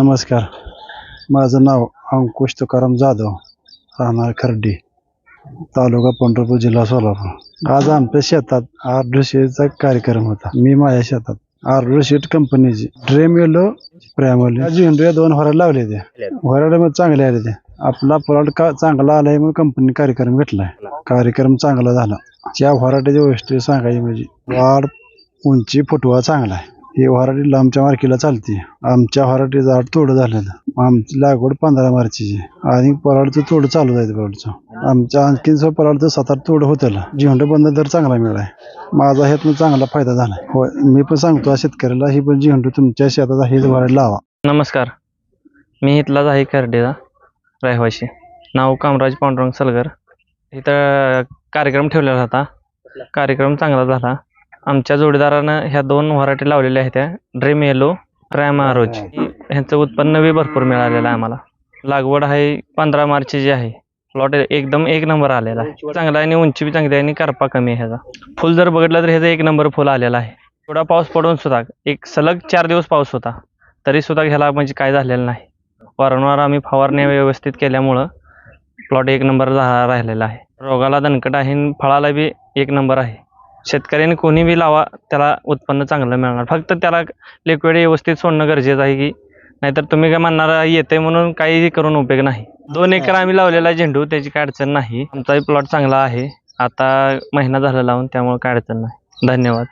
नमस्कार. माझं नाव अंकुश तुकाराम जाधव. राहणार खर्डी तालुका पंढरपूर जिल्हा सोलापूर. आज आमच्या शेतात आर्डशीचा कार्यक्रम होता. मी माझ्या शेतात आर्डर कंपनीची ड्रेम येलो प्रायमरी झेंडूया दोन होराड लावले ते होराड चांगले आले ते आपला प्लॉट का चांगला आलाय म्हणून कंपनी कार्यक्रम घेतलाय. कार्यक्रम चांगला झाला. त्या होराट्याच्या गोष्टी सांगायची म्हणजे वाढ उंची फुटवा चांगला आहे. ही वराठी लांबच्या मार्केला चालते. आमच्या वराठी झाड तोडं झालेलं. आमची लागवड पंधरा मार्चची. आणि पराडचं थोडं चालू जायचं पराडचं. आमच्या आणखीन पराडचं सात आठ तोडं होतं झेंडू बंद दर चांगला मिळालाय. माझा ह्यातनं चांगला फायदा झाला. होय मी पण सांगतो शेतकऱ्याला ही पण झेंडू तुमच्या शेतात हेच वराड लावा. नमस्कार. मी इथलाच आहे करडेचा रहिवाशी. नाव कामराज पांडुरंग सलगर. इथं कार्यक्रम ठेवलेला होता. कार्यक्रम चांगला झाला. आमच्या जोडीदारानं ह्या दोन व्हरायटी लावलेल्या आहेत त्या. ड्रीम येलो प्रायम आरोज ह्यांचं उत्पन्न बी भरपूर मिळालेलं आहे आम्हाला. लागवड आहे पंधरा मार्चची जी आहे. प्लॉट एकदम एक नंबर आलेला आहे. चांगला आहे आणि उंची बी चांगली आहे आणि करपा कमी आहे ह्याचा. फुल जर बघितलं तर ह्याचं एक नंबर फुल आलेला आहे. थोडा पाऊस पडून सुद्धा एक सलग चार दिवस पाऊस होता तरी सुद्धा ह्याला म्हणजे काय झालेलं नाही. वारंवार आम्ही फवारण्या व्यवस्थित केल्यामुळं प्लॉट एक नंबर राहिलेला आहे. रोगाला दणकट आहे आणि फळाला बी एक नंबर आहे. शेतकऱ्याने कोणी बी लावा त्याला उत्पन्न चांगलं मिळणार. फक्त त्याला लिक्विड व्यवस्थित सोडणं गरजेचं आहे की नाहीतर तुम्ही काय म्हणणार येते म्हणून काहीही करून उपयोग नाही. दोन एकर आम्ही लावलेला आहे झेंडू त्याची काय अडचण नाही. आमचाही प्लॉट चांगला आहे. आता महिना झाला लावून त्यामुळे काय अडचण नाही. धन्यवाद.